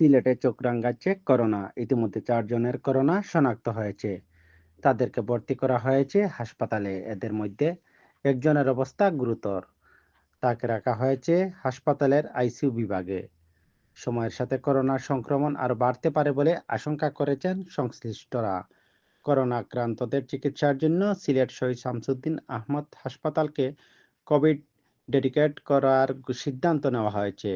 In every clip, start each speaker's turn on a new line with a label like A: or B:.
A: সিলেটে চোখ রাঙাচ্ছে করোনা। ইতিমধ্যে চারজনের করোনা শনাক্ত হয়েছে। তাদেরকে ভর্তি করা হয়েছে হাসপাতালে। এদের মধ্যে একজনের অবস্থা গুরুতর। তাকে রাখা হয়েছে হাসপাতালের আইসিইউ বিভাগে। সময়ের সাথে করোনার সংক্রমণ আরও বাড়তে পারে বলে আশঙ্কা করেছেন সংশ্লিষ্টরা। করোনা আক্রান্তদের চিকিৎসার জন্য সিলেট শহীদ শামসুদ্দিন আহমদ হাসপাতালকে কোভিড ডেডিকেট করার সিদ্ধান্ত নেওয়া হয়েছে।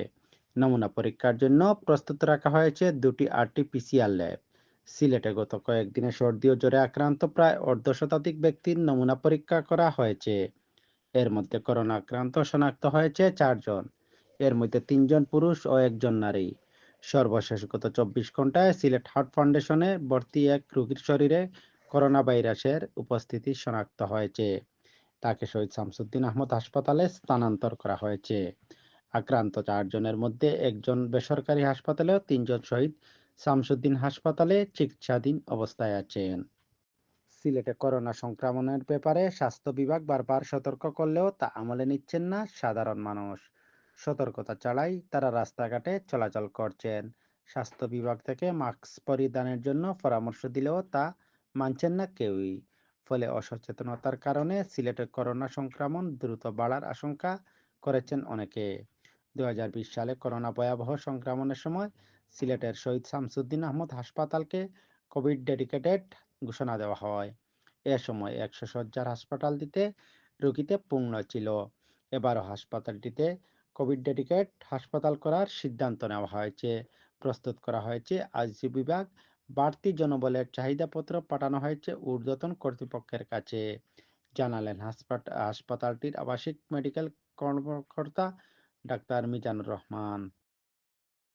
A: নমুনা পরীক্ষার জন্য প্রস্তুত রাখা হয়েছে দুটি আরটি-পিসিআর ল্যাব। সিলেটে গত কয়েকদিনে সর্দি ও জ্বরে আক্রান্ত প্রায় অর্ধ শতাধিক ব্যক্তির নমুনা পরীক্ষা করা হয়েছে। এর মধ্যে করোনা আক্রান্ত শনাক্ত হয়েছে চারজন। এর মধ্যে তিনজন পুরুষ ও একজন নারী। সর্বশেষ গত চব্বিশ ঘন্টায় সিলেট হার্ট ফাউন্ডেশনে ভর্তি এক রোগীর শরীরে করোনা ভাইরাসের উপস্থিতি শনাক্ত হয়েছে। তাকে শহীদ শামসুদ্দিন আহমদ হাসপাতালে স্থানান্তর করা হয়েছে। আক্রান্ত। চারজনের মধ্যে একজন বেসরকারি হাসপাতালে তিনজন শহীদ। শামসুদ্দিন হাসপাতালে চিকিৎসাধীন অবস্থায় আছেন। সিলেটে করোনা সংক্রমণের ব্যাপারে স্বাস্থ্য বিভাগ বারবার সতর্ক করলেও তা আমলে নিচ্ছেন না সাধারণ মানুষ। সতর্কতা ছাড়াই তারা রাস্তাঘাটে চলাচল করছেন। স্বাস্থ্য বিভাগ থেকে মাস্ক পরিধানের জন্য পরামর্শ দিলেও তা মানছেন না কেউই। ফলে অসচেতনতার কারণে সিলেটে করোনা সংক্রমণ দ্রুত বাড়ার আশঙ্কা করেছেন অনেকে। দুই হাজার বিশ সালে করোনা ভয়াবহ সংক্রমণের সময় সিলেটের শহীদ শামসুদ্দিন আহমদ হাসপাতালকে কোভিড ডেডিকেটেড ঘোষণা দেওয়া হয়। এ সময় একশো শয্যার হাসপাতাল দিতে রোগীতে পূর্ণ ছিল। এবারও হাসপাতালটিতে কোভিড ডেডিকেট হাসপাতাল করার সিদ্ধান্ত নেওয়া হয়েছে। প্রস্তুত করা হয়েছে, আইসিইউ বিভাগ বাড়তি জনবলের চাহিদাপত্র পাঠানো হয়েছে ঊর্ধ্বতন কর্তৃপক্ষের কাছে। জানালেন হাসপাতালটির আবাসিক মেডিকেল কর্মকর্তা ডাক্তার মিজানুর রহমান।